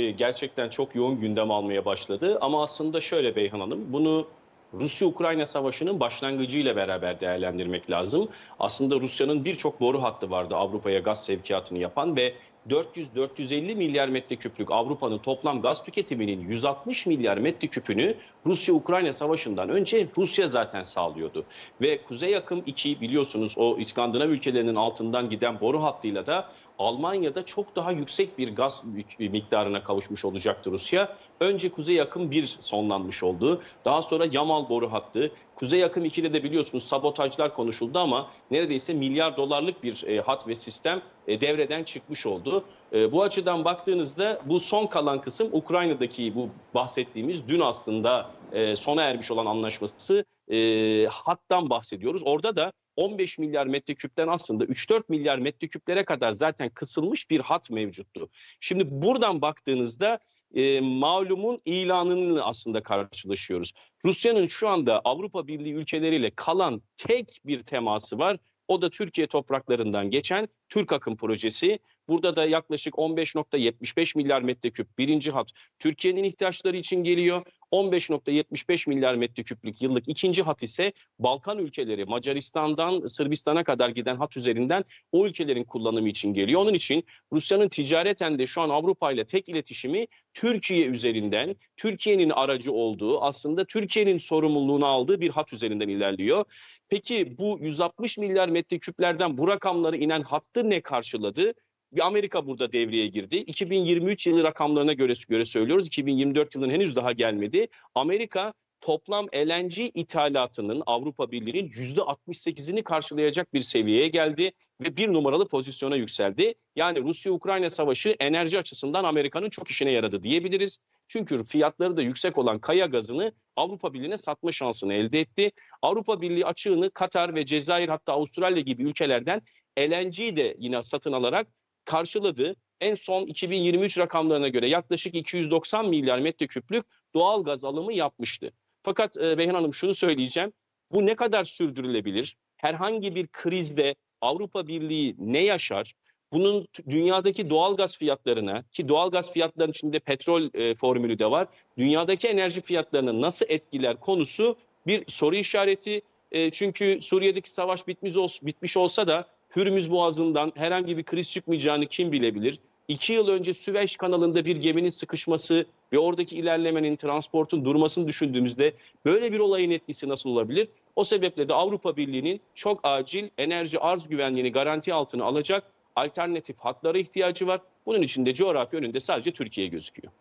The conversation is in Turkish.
e, gerçekten çok yoğun gündem almaya başladı. Ama aslında şöyle Beyhan Hanım, bunu Rusya-Ukrayna savaşının başlangıcıyla beraber değerlendirmek lazım. Aslında Rusya'nın birçok boru hattı vardı Avrupa'ya gaz sevkiyatını yapan ve 400-450 milyar metreküplük Avrupa'nın toplam gaz tüketiminin 160 milyar metreküpünü Rusya-Ukrayna savaşından önce Rusya zaten sağlıyordu. Ve Kuzey Akım 2 biliyorsunuz o İskandinav ülkelerinin altından giden boru hattıyla da Almanya'da çok daha yüksek bir gaz miktarına kavuşmuş olacaktı Rusya. Önce Kuzey Akım 1 sonlanmış oldu. Daha sonra Yamal boru hattı. Kuzey Akım 2'de de biliyorsunuz sabotajlar konuşuldu ama neredeyse milyar dolarlık bir e, hat ve sistem e, devreden çıkmış oldu. E, bu açıdan baktığınızda bu son kalan kısım Ukrayna'daki bu bahsettiğimiz dün aslında e, sona ermiş olan anlaşması e, hattan bahsediyoruz. Orada da 15 milyar metreküpten aslında 3-4 milyar metreküplere kadar zaten kısılmış bir hat mevcuttu. Şimdi buradan baktığınızda e, malumun ilanını aslında karşılaşıyoruz. Rusya'nın şu anda Avrupa Birliği ülkeleriyle kalan tek bir teması var. O da Türkiye topraklarından geçen Türk Akım projesi. Burada da yaklaşık 15.75 milyar metreküp birinci hat Türkiye'nin ihtiyaçları için geliyor. 15.75 milyar metreküplük yıllık ikinci hat ise Balkan ülkeleri Macaristan'dan Sırbistan'a kadar giden hat üzerinden o ülkelerin kullanımı için geliyor. Onun için Rusya'nın ticareten de şu an Avrupa ile tek iletişimi Türkiye üzerinden, Türkiye'nin aracı olduğu, aslında Türkiye'nin sorumluluğunu aldığı bir hat üzerinden ilerliyor. Peki bu 160 milyar metreküplerden bu rakamları inen hattı ne karşıladı? Bir Amerika burada devreye girdi. 2023 yılı rakamlarına göre göre söylüyoruz. 2024 yılının henüz daha gelmedi. Amerika toplam LNG ithalatının Avrupa Birliği'nin %68'ini karşılayacak bir seviyeye geldi ve bir numaralı pozisyona yükseldi. Yani Rusya-Ukrayna savaşı enerji açısından Amerika'nın çok işine yaradı diyebiliriz. Çünkü fiyatları da yüksek olan kaya gazını Avrupa Birliği'ne satma şansını elde etti. Avrupa Birliği açığını Katar ve Cezayir hatta Avustralya gibi ülkelerden LNG'yi de yine satın alarak karşıladı. En son 2023 rakamlarına göre yaklaşık 290 milyar metreküplük doğal gaz alımı yapmıştı. Fakat e, Beyhan Hanım şunu söyleyeceğim. Bu ne kadar sürdürülebilir? Herhangi bir krizde Avrupa Birliği ne yaşar? Bunun dünyadaki doğal gaz fiyatlarına ki doğal gaz fiyatlarının içinde petrol e, formülü de var. Dünyadaki enerji fiyatlarını nasıl etkiler konusu bir soru işareti. E, çünkü Suriye'deki savaş bitmiş, ol, bitmiş olsa da Hürmüz Boğazı'ndan herhangi bir kriz çıkmayacağını kim bilebilir? İki yıl önce Süveyş kanalında bir geminin sıkışması ve oradaki ilerlemenin, transportun durmasını düşündüğümüzde böyle bir olayın etkisi nasıl olabilir? O sebeple de Avrupa Birliği'nin çok acil enerji arz güvenliğini garanti altına alacak alternatif hatlara ihtiyacı var. Bunun için de coğrafya önünde sadece Türkiye gözüküyor.